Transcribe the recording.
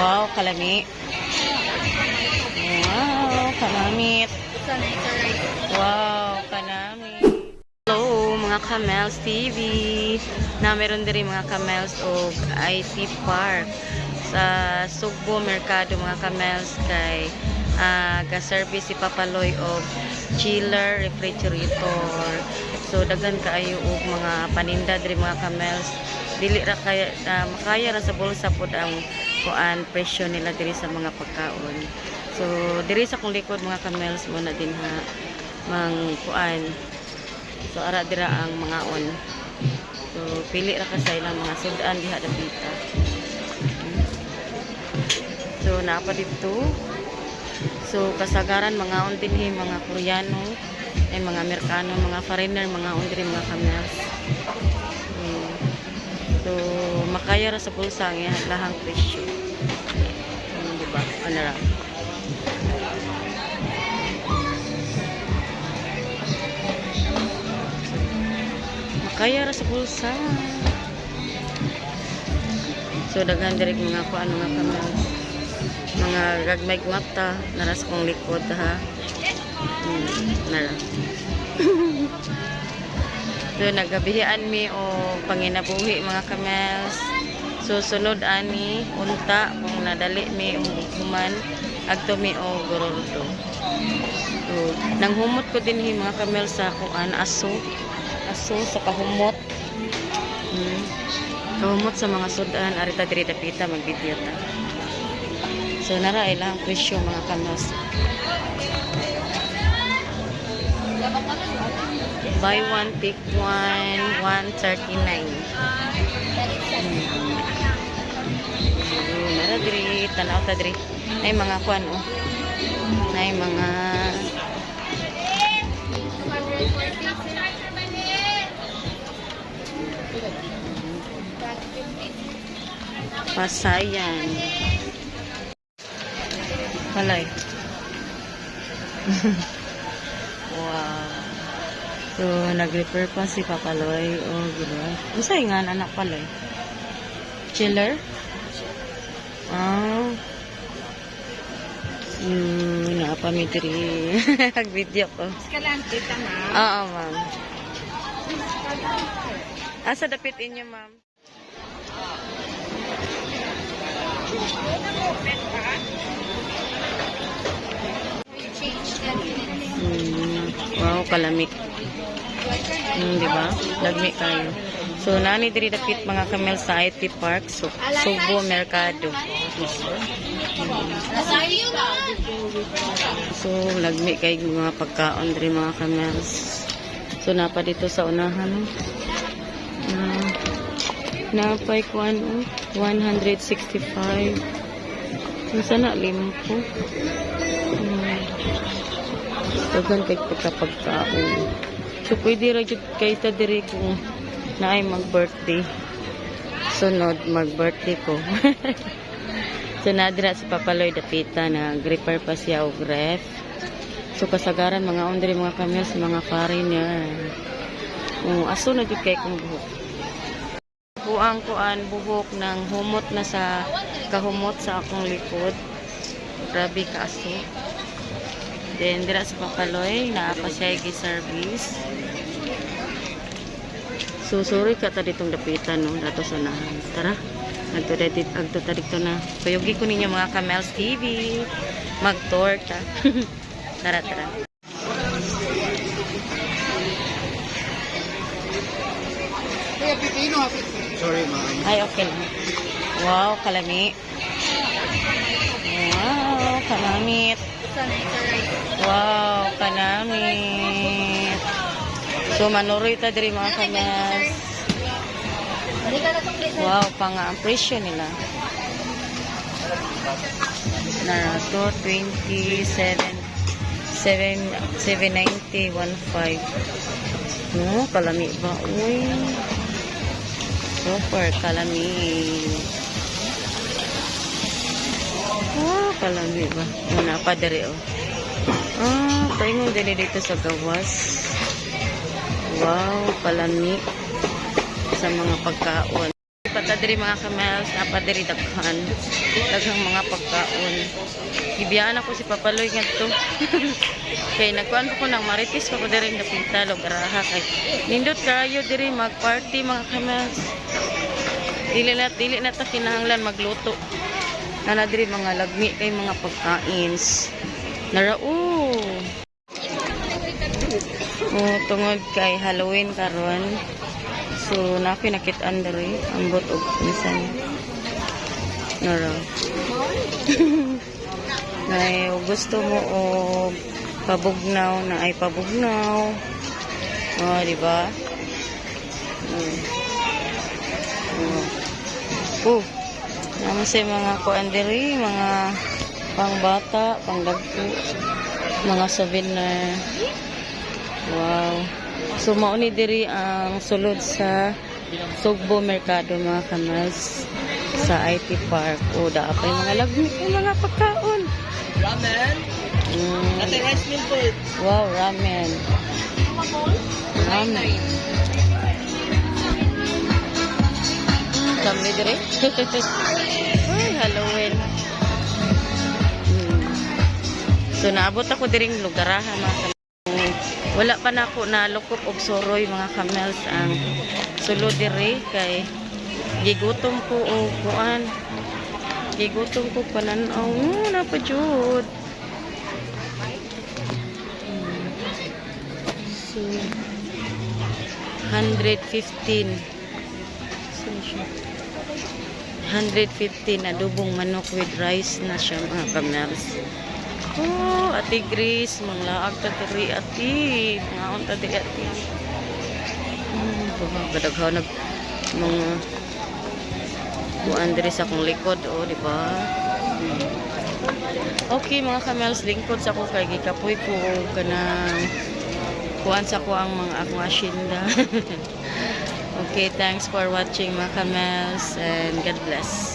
Wow, kalami. Wow, kalamit. Wow, kanami. Hello, mga Camels TV. Na meron diri mga Camels o IC Park sa Sugbo Mercado mga Camels kay ah ga-service si Papaloy og chiller, refrigerator. So daghan kaayo og mga paninda diri mga Camels. Dili ra kaya ah, makaya ra sa bulsa pod ang kuan presyo nila diri sa mga pagkaon. So diri sa kong likod mga Camels mo na din ha mang kuan So ara dira ang mga on. So pili ra ka sa ilang mga sudan diha dapita. So naapa dito. So kasagaran mga on dinhi mga Koreano ay mga Amerikano, mga foreigner, mga on diri mga kamers. Makaya ra sa bulsa iyang lahang presyo. Mm, di ba? Ano ra? Makaya sa bulsa. So daghan diri mga kuan mga kamay. Mga gagmay mata naras kong likod ha. Hmm, nara. so nagabihian mi o panginabuhi mga kamels. So sunod ani unta kung nadali mi human agto mi o gorordo. So nanghumot ko din hi mga kamel sa kuan aso aso sa kahumot. Hmm. Kahumot sa mga sudan, arita diri dapita magbidyo ta. So nara ay lang presyo mga kanos. Buy one, take one, 139. Hmm. Nara diri, tanaw ta diri. Ay mga kwan oh. Ay mga pasayan. Palay. wow. So, nag-repair pa si Papaloy. Oh, gila. Usay nga anak Paloy. Chiller? Ah. Hmm, nakapamitri. Nag-video ko. Escalante ka na. Oo, ma'am. Asa dapit inyo, ma'am? Hmm, wow, kalamik. Hmm, di ba? Lagmi kayo. So, nani diri dapit mga kamel sa IT Park, so, Subo Mercado. So, lagmi kay mga pagkaon diri mga kamels. So, napa dito sa unahan. Uh, napay kuan oh, 165. Yung sana limpo. Hmm. Dagan kay pagkapagkaon. So, pwede ra jud kay ta diri kung naay mag-birthday. Sunod, mag-birthday ko. so, nadira si Papaloy Dapita na gripper pa siya og ref. So, kasagaran mga ondre mga kamels, mga foreigner. Oh, aso na jud kay kong buhok. Buang kuan buhok ng humot na sa kahumot sa akong likod. Grabe ka aso. Then, dira sa Papaloy, naapa siya service. Sorry ka ta ditong dapitan, no? Dato sa unahan. Tara, agto dito, agto ta dito na. Payugi ko ninyo mga Camels TV. Mag-tour ta. tara, tara. Sorry, ma'am. Ay, okay lang. Wow, kalami. Wow, kalamit. Wow, kanamit. So, manuroy ta diri mga Camels. Wow, pa nga ang presyo nila. Na to 27 7 790 15. No, kalami ba? Uy. Super kalami. Ah, kalami ba? Muna pa diri oh. Ah, paingon din dito sa gawas. Wow, kalami sa mga pagkaon. pa ta diri mga kamels, napa diri daghan. Daghang mga pagkaon. Gibiyaan ako si Papaloy ngadto. kay nagkuan ko ng maritis ko diri napinta logaraha kay nindot kayo diri magparty mga kamels. Dili na dili na ta kinahanglan magluto. Nana diri mga lagmi kay mga pagkains. Narao. Oh, tungod kay Halloween karon. So, napinakit-an diri ambot og pinsan. Nara. Nay, gusto mo og pabugnaw na ay pabugnaw. Oh, di ba? Mm. Oh. Oh. Naman sa mga kuan diri, mga pangbata, pangdagko, mga souvenir. Wow. So mao ni diri ang sulod sa Sugbo Mercado mga kamas sa IT Park. O da pa yung mga lagmi, mga pagkaon. Ramen. Mm. Ate rice meal po. Wow, ramen. Ramen. Kami dire. Ay, Halloween. Hmm. So naabot ako diring lugarahan mga kamels. Wala pa na ako na lukop og soroy mga kamels ang sulod dire kay gigutom ko og kuan. Gigutom ko pananaw. No, na pa jud. So, 115. So, siya. 115 adobong manok with rice na siya mga kamers. Oh, ati Gris, manglaag ta diri ati. Ngaon ta diri ati. Hmm, baba kadaghaw nag mga buan diri sa akong likod, oh, di ba? Hmm. Okay, mga kamels, lingkod sa ko kay gikapoy ko kanang kuan sa ko ang mga akong asyenda. okay, thanks for watching mga kamels and God bless.